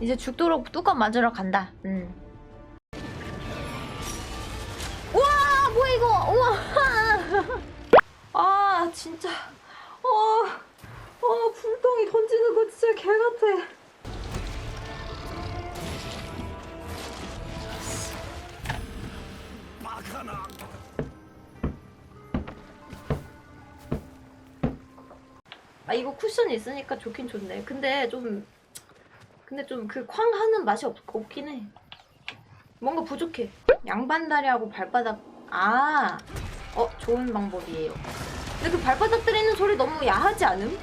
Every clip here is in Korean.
이제 죽도록 뚜껑 맞으러 간다. 음. 우와 뭐야 이거 우와 아 진짜 어, 어 불덩이 던지는 거 진짜 개 같아. 아 이거 쿠션 있으니까 좋긴 좋네. 근데 좀 근데 좀 그 쾅 하는 맛이 없, 없긴 해. 뭔가 부족해. 양반다리하고 발바닥 아, 어 좋은 방법이에요. 근데 그 발바닥 때리는 소리 너무 야하지 않음?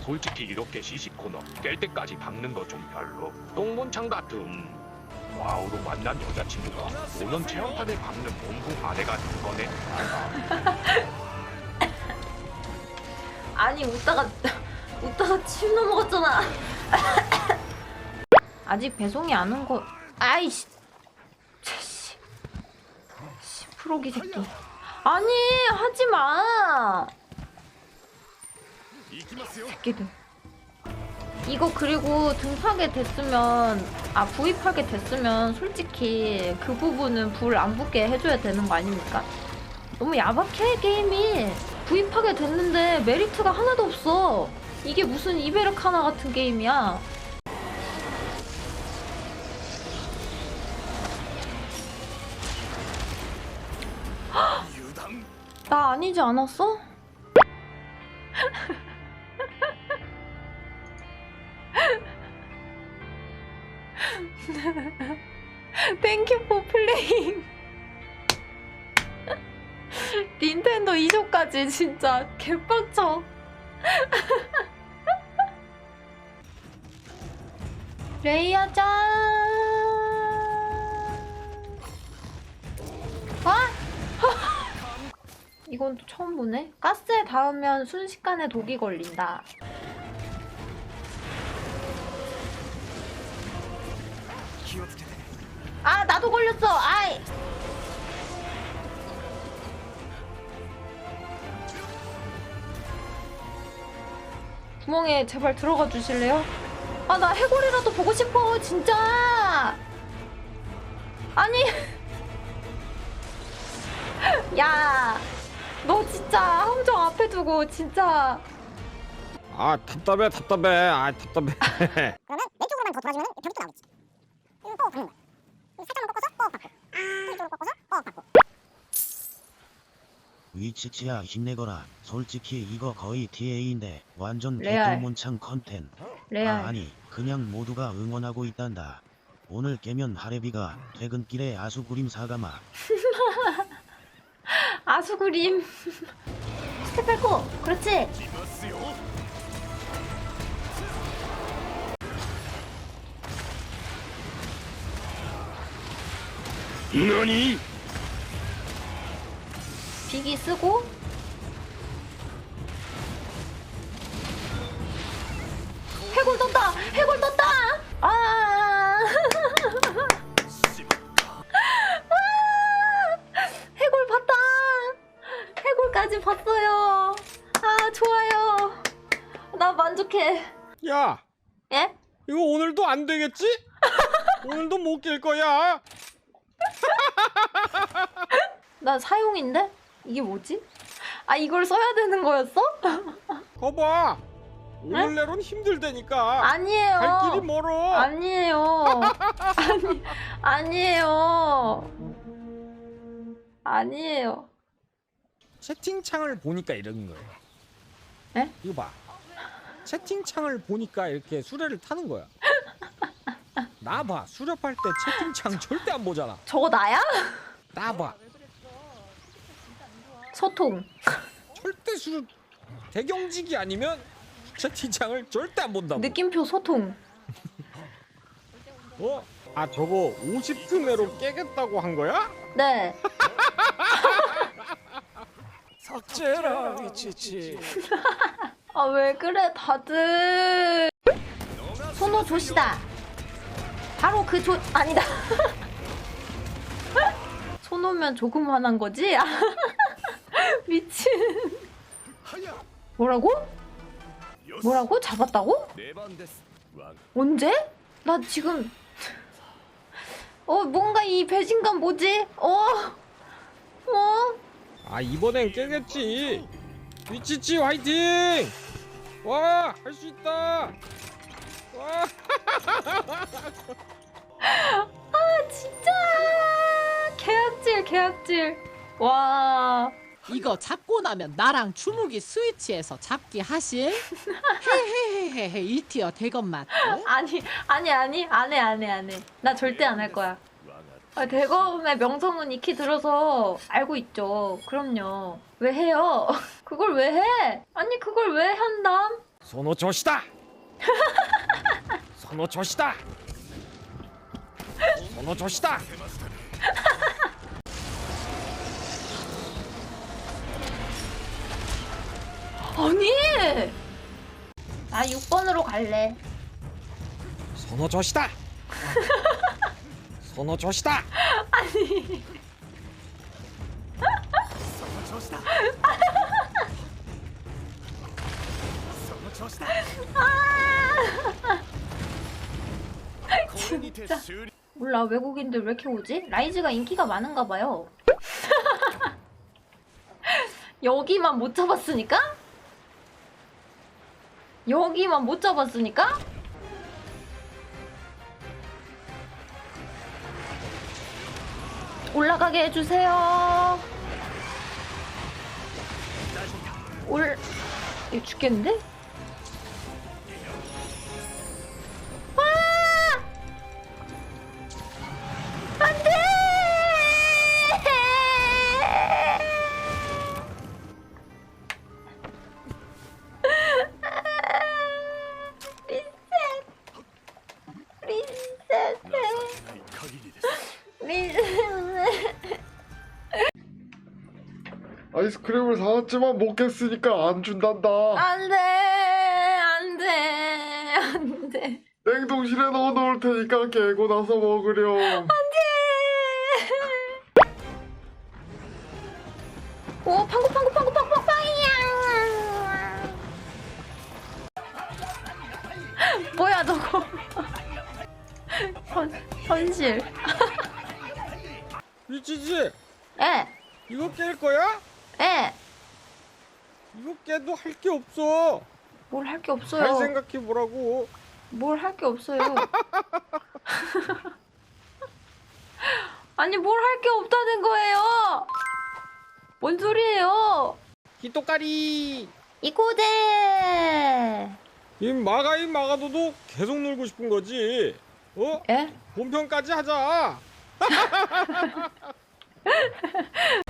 솔직히 이렇게 시식 코너 깰 때까지 박는 거 좀 별로 똥문창 같음 와우로 만난 여자친구가 5년 체험판에 박는 몸부 아내가 된 거네 아니 웃다가 웃다가 침 넘어갔잖아. 아직 배송이 안 온 거. 아이씨. 씨. 씨 프로기 새끼. 아니 하지 마. 새끼들. 이거 그리고 등파게 됐으면 아 구입하게 됐으면 솔직히 그 부분은 불 안 붙게 해줘야 되는 거 아닙니까? 너무 야박해 게임이 구입하게 됐는데 메리트가 하나도 없어 이게 무슨 이베르카나 같은 게임이야 나 아니지 않았어? 2조까지 진짜 개빡쳐. 레이야 짠. 아? 이건 또 처음 보네. 가스에 닿으면 순식간에 독이 걸린다. 아 나도 걸렸어. 아이. 구멍에 제발 들어가 주실래요? 아, 나 해골이라도 보고 싶어, 진짜! 아니. 야, 너 진짜 함정 앞에 두고, 진짜. 아 답답해 답답해 아 답답해 그러면 왼쪽으로만 더 돌아주면 벽이 또 나오겠지. 이거 꼭 박는 거야. 살짝만 꺾어서 꼭 박고. 이쪽으로 꺾어서 꼭 박고. 위치치야 힘내거라. 솔직히 이거 거의 TA인데 완전 레알. 개똥문창 컨텐. 레알. 아, 아니 그냥 모두가 응원하고 있단다. 오늘 깨면 하레비가 퇴근길에 아수구림 사가마. 아수그림. 스텝 밟고, 그렇지. 너니? 비기 쓰고. 해골 떴다! 해골 떴다! 아! 아! 해골 봤다! 해골까지 봤어요. 아, 좋아요. 나 만족해. 야 예? 이거 오늘도 안 되겠지? 오늘도 못깰 거야 나 사용인데? 이게 뭐지? 아, 이걸 써야 되는 거였어? 거봐 오늘 내로는 힘들다니까 아니에요. 갈 길이 멀어 아니에요. 아니, 아니에요. 아니에요. 채팅창을 보니까 이러는 거예요 에? 이거 봐 채팅창을 보니까 이렇게 수레를 타는 거야 나 봐 수렵할 때 채팅창 절대 안 보잖아 저거 나야? 나봐 소통. 절대 수 대경직이 아니면 채팅창을 절대 안 본다고 느낌표 소통. 어? 아 저거 50트 내로 깨겠다고 한 거야? 네. 삭제라 미치치 아, 왜 그래, 다들. 손호 조시다. 바로 그 조, 아니다. 손오면 조금 화난 거지? 미친. 뭐라고? 뭐라고? 잡았다고? 언제? 나 지금 어 뭔가 이 배신감 뭐지? 어? 어? 아 이번엔 깨겠지 위치치 화이팅 와 할 수 있다 와 아 진짜 계약질 계약질 와 이거 잡고 나면 나랑 주무기 스위치에서 잡기 하실? 헤헤헤헤 1티어 대건 맞고 아니 아니 아니 안 해 안 해 안 해. 나 절대 안 할 거야. 아, 대검의 명성은 익히 들어서 알고 있죠. 그럼요. 왜 해요? 그걸 왜 해? 아니 그걸 왜 한담? 조시다 아니! 나 6번으로 갈래. 선호 조시다! 선호 조시다! 진짜. 몰라 외국인들 왜 이렇게 오지? 라이즈가 인기가 많은가 봐요. 여기만 못 잡았으니까? 여기만 못 잡았으니까? 올라가게 해주세요 올... 죽겠는데? 못 깼으니까 안 준단다. 안 돼. 안 돼. 안 돼. 냉동실에 넣어 놓을 테니까 깨고 나서 먹으렴. 오, 방구 방구 방구 방구 빵이야. 뭐야 저거? 현 현실. 위치치 에, 이거 깰 거야? 에. 깨도 할게 없어 뭘 할 게 잘 없어요. 생각해 보라고 뭘 할 게 없어요. 아니 뭘 할 게 없다는 거예요. 뭔 소리예요? 히토까리 이코제. 이 마가 이 마가도도 계속 놀고 싶은 거지 어? 에? 본편까지 하자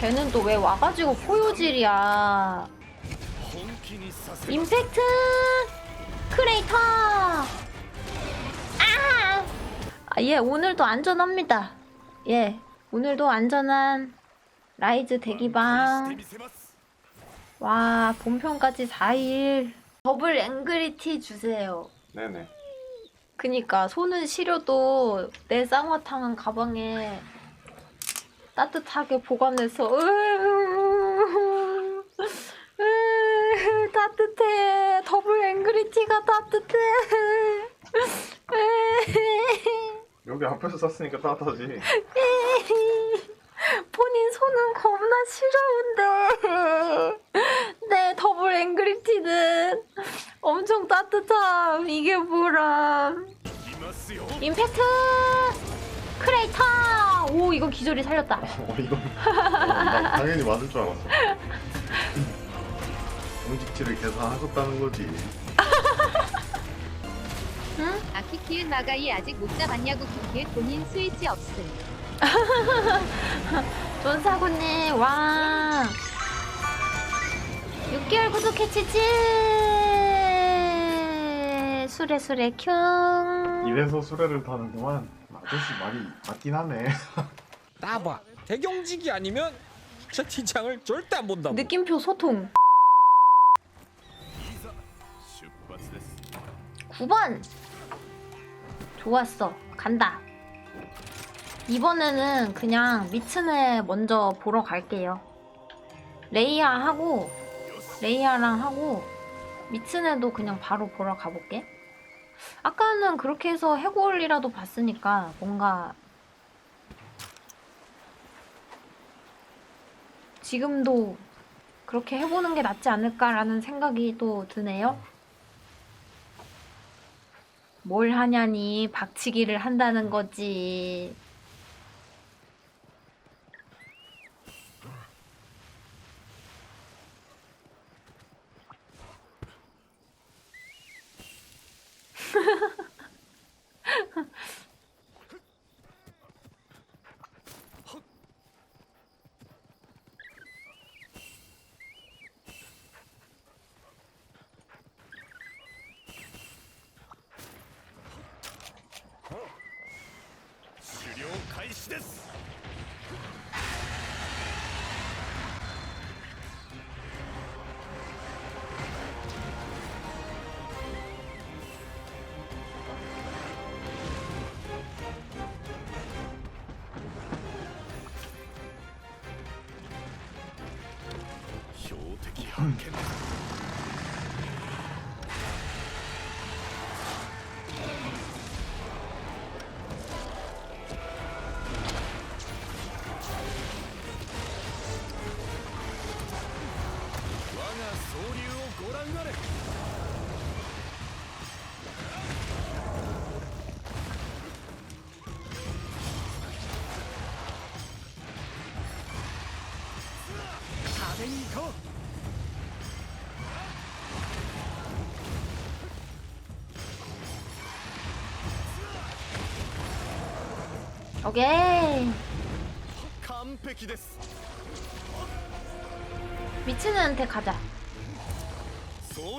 쟤는 또 왜 와가지고 포효질이야. 임팩트 크레이터. 아! 아, 예, 오늘도 안전합니다. 예, 오늘도 안전한 라이즈 대기방. 와, 본편까지 4일. 더블 앵그리티 주세요. 네네. 그니까 손은 시려도 내 쌍화탕은 가방에 따뜻하게 보관해서 으, 으, 따뜻해. 더블 앵그리티가 따뜻해. 여기 앞에서 샀으니까 따뜻하지. 본인 손은 겁나 시려운데. 내 더블 앵그리티는 엄청 따뜻함. 이게 뭐람. 임팩트 크레이터 오 이거 기절이 살렸다 어 어, 나 당연히 맞을 줄 알았어. 공직지를 계산하셨다는 거지. 아키키은 마가이 아직 못 잡았냐고 키키은 본인 스위치 없음. 존사고님 와 6개월 구독 해 치즈 수레 수레 큐 이래서 수레를 타는구만. 아저씨 말이 맞긴 하네. 나봐 대경직이 아니면 채팅창을 절대 안 본다고 느낌표 소통 9번! 좋았어. 간다. 이번에는 그냥 미츠네 먼저 보러 갈게요. 레이아 하고, 레이아랑 하고, 미츠네도 그냥 바로 보러 가볼게. 아까는 그렇게 해서 해골이라도 봤으니까 뭔가 지금도 그렇게 해보는 게 낫지 않을까라는 생각이 또 드네요. 뭘 하냐니 박치기를 한다는 거지. ちです。標的発見 오케이. 미츠네한테 가자. 좋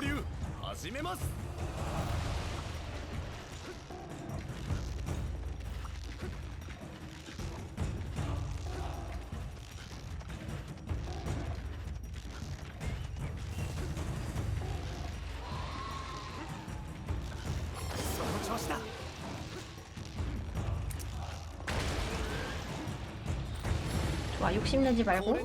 아, 욕심내지 말고.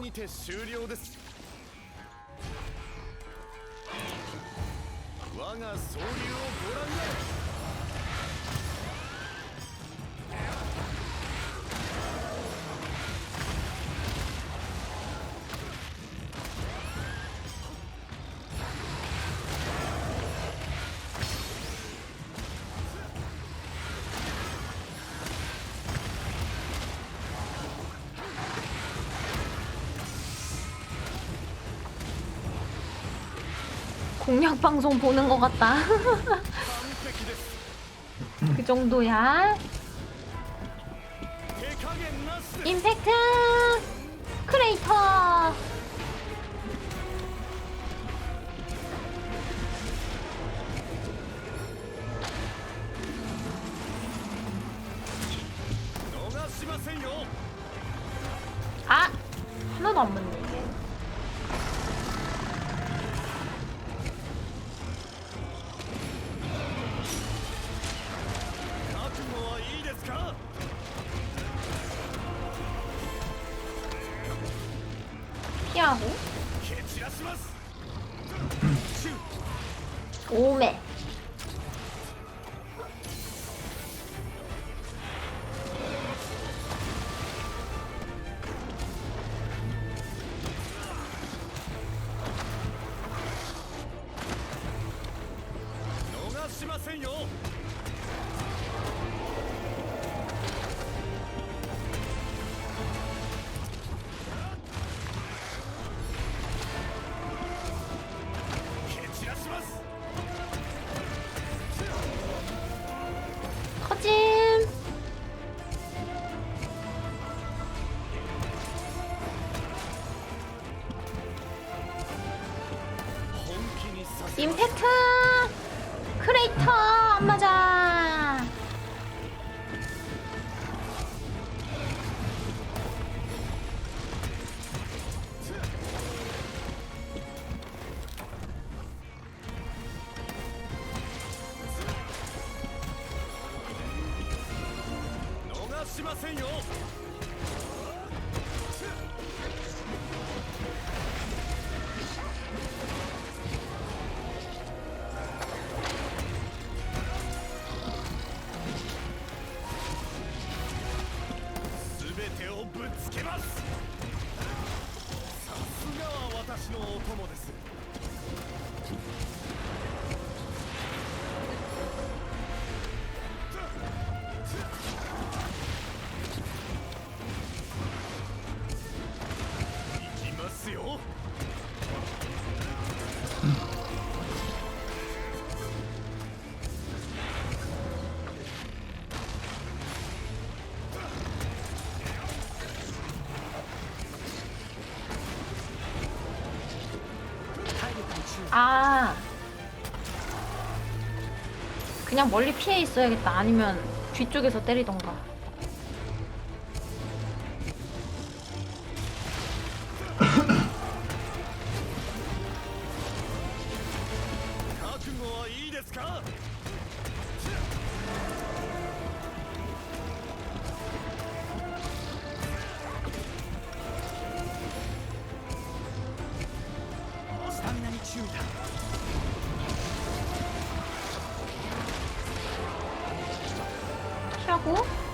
공략 방송 보는 것 같다. 그 정도야. 임팩트 크레이터. 아 하나도 안 맞네 임팩트! 크레이터 안 맞아 그냥 멀리 피해 있어야겠다. 아니면 뒤쪽에서 때리던가 피하고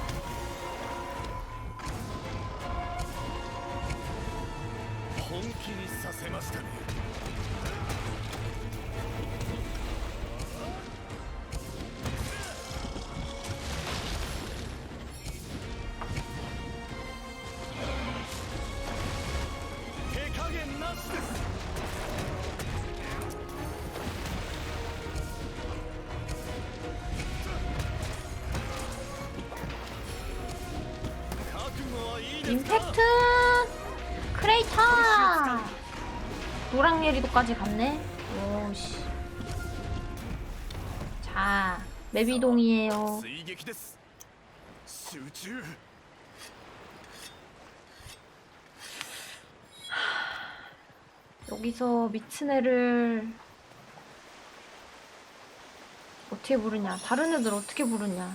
노랑예리도까지 갔네. 오씨. 자, 맵 이동이에요. 여기서 미츠네를 어떻게 부르냐? 다른 애들 어떻게 부르냐?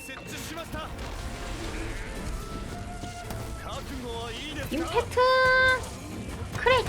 設置しました覚悟はいいですか 임팩트 크레이터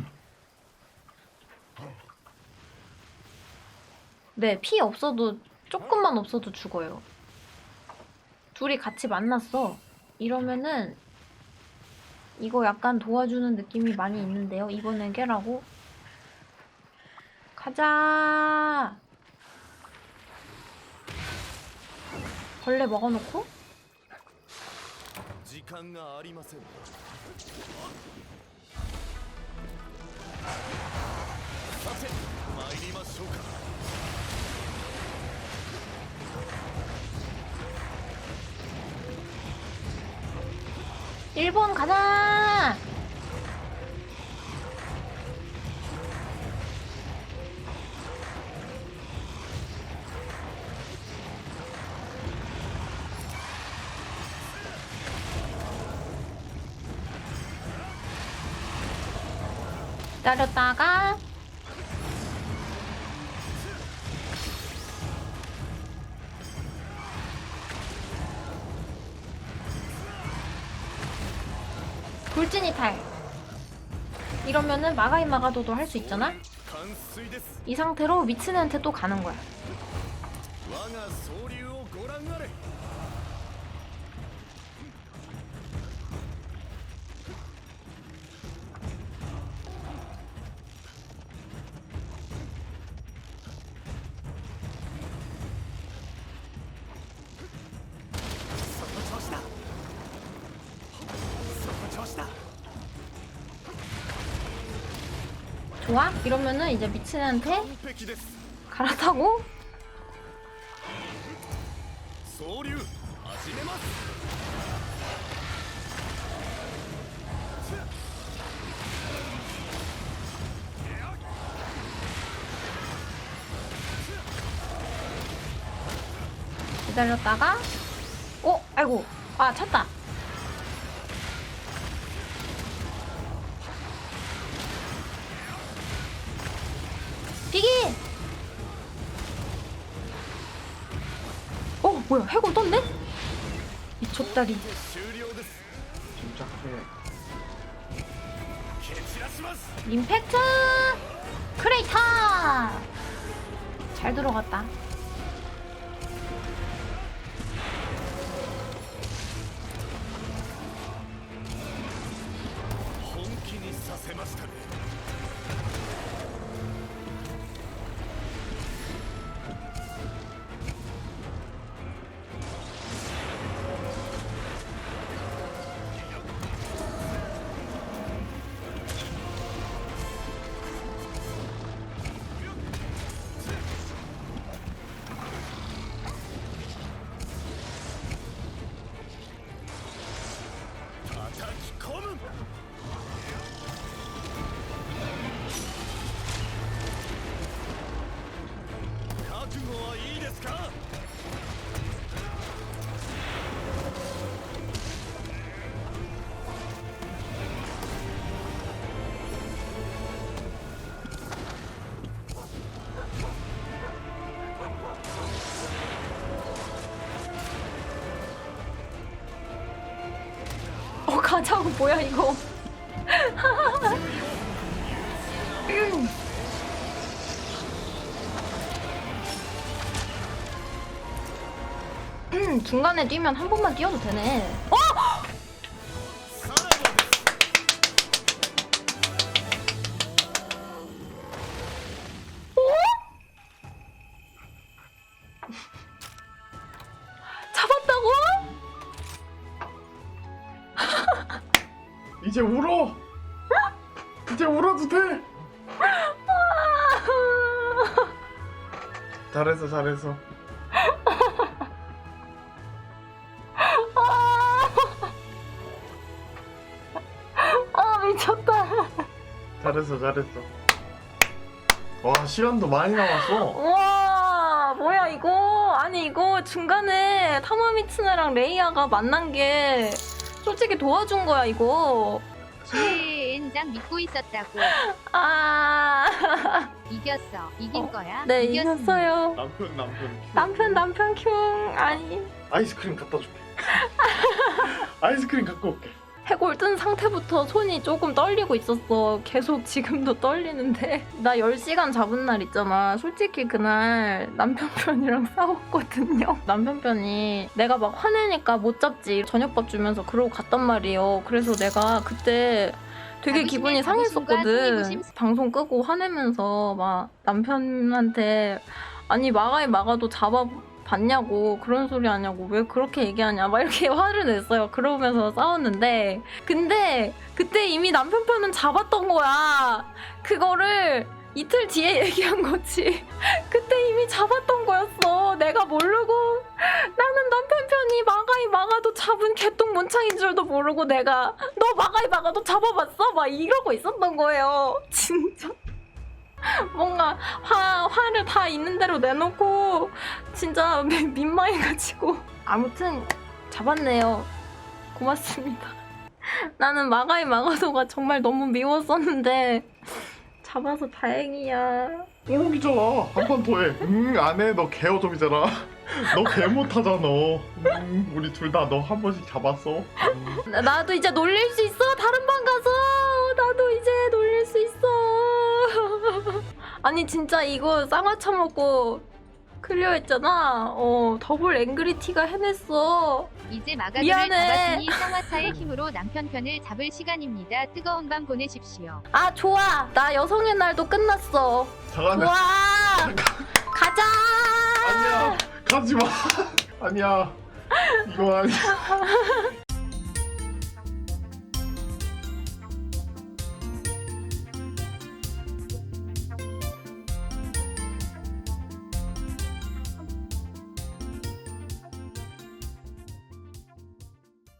네, 피 없어도 조금만 없어도 죽어요. 둘이 같이 만났어. 이러면은 이거 약간 도와주는 느낌이 많이 있는데요. 이번엔 깨라고. 가자. 벌레 먹어놓고 일본 가자! 기다렸다가 돌진이 탈. 이러면은 마가인 마가도도 할 수 있잖아? 이 상태로 미츠네한테 또 가는 거야 좋아? 이러면은 이제 미츠네한테 갈아타고 기다렸다가 어? 아이고 아 찼다 미쳤다리. 임팩트 크레이터! 잘 들어갔다 어 가자고 뭐야 이거 음. 음, 중간에 뛰면 한 번만 뛰어도 되네 어? 잘했어 잘했어. 아 미쳤다 잘했어 잘했어. 와 시간도 많이 남았어. 우와 뭐야 이거 아니 이거 중간에 타마미츠네랑 레이아가 만난 게 솔직히 도와준 거야 이거 최엔장 믿고 있었다고. 아 이겼어. 이긴 어, 거야. 네 이겼습니다. 이겼어요 남편 남편. 남편 남편 큐 아니 아이스크림 갖다 줄게. 아이스크림 갖고 올게. 해골 뜬 상태부터 손이 조금 떨리고 있었어 계속 지금도 떨리는데 나 10시간 잡은 날 있잖아 솔직히 그날 남편 편이랑 싸웠거든요 남편 편이 내가 막 화내니까 못 잡지 저녁밥 주면서 그러고 갔단 말이에요 그래서 내가 그때 되게 기분이 상했었거든. 방송 끄고 화내면서 막 남편한테 아니 마가에 마가도 잡아 봤냐고 그런 소리 하냐고 왜 그렇게 얘기하냐 막 이렇게 화를 냈어요. 그러면서 싸웠는데. 근데 그때 이미 남편 편은 잡았던 거야. 그거를 이틀 뒤에 얘기한 거지. 그때 이미 잡았던 거였어. 내가 모르고 나는 남편 편이 마가이 마가도 잡은 개똥 문창인 줄도 모르고 내가 너 마가이 마가도 잡아봤어? 막 이러고 있었던 거예요. 진짜. 뭔가 화 화를 다 있는 대로 내놓고 진짜 민- 민망해가지고 아무튼 잡았네요. 고맙습니다. 나는 마가이 마가도가 정말 너무 미웠었는데 잡아서 다행이야. 오기잖아 한번더 해. 응 안 해 너 개어dom이잖아. 너 개 못하잖아. 음, 우리 둘 다 너 한 번씩 잡았어. 음. 나- 나도 이제 놀릴 수 있어. 다른 방 가서 나도 이제 놀릴 수 있어. 아니 진짜 이거 쌍화차 먹고 클리어 했잖아. 어 더블 앵그리티가 해냈어. 이제 마가들을 미안해. 잡았으니 쌍화차의 힘으로 남편 편을 잡을 시간입니다. 뜨거운 밤 보내십시오. 아 좋아. 나 여성의 날도 끝났어. 잠깐만. 좋아. 가자. 아니야 가지 마. 아니야. 이건 아니야.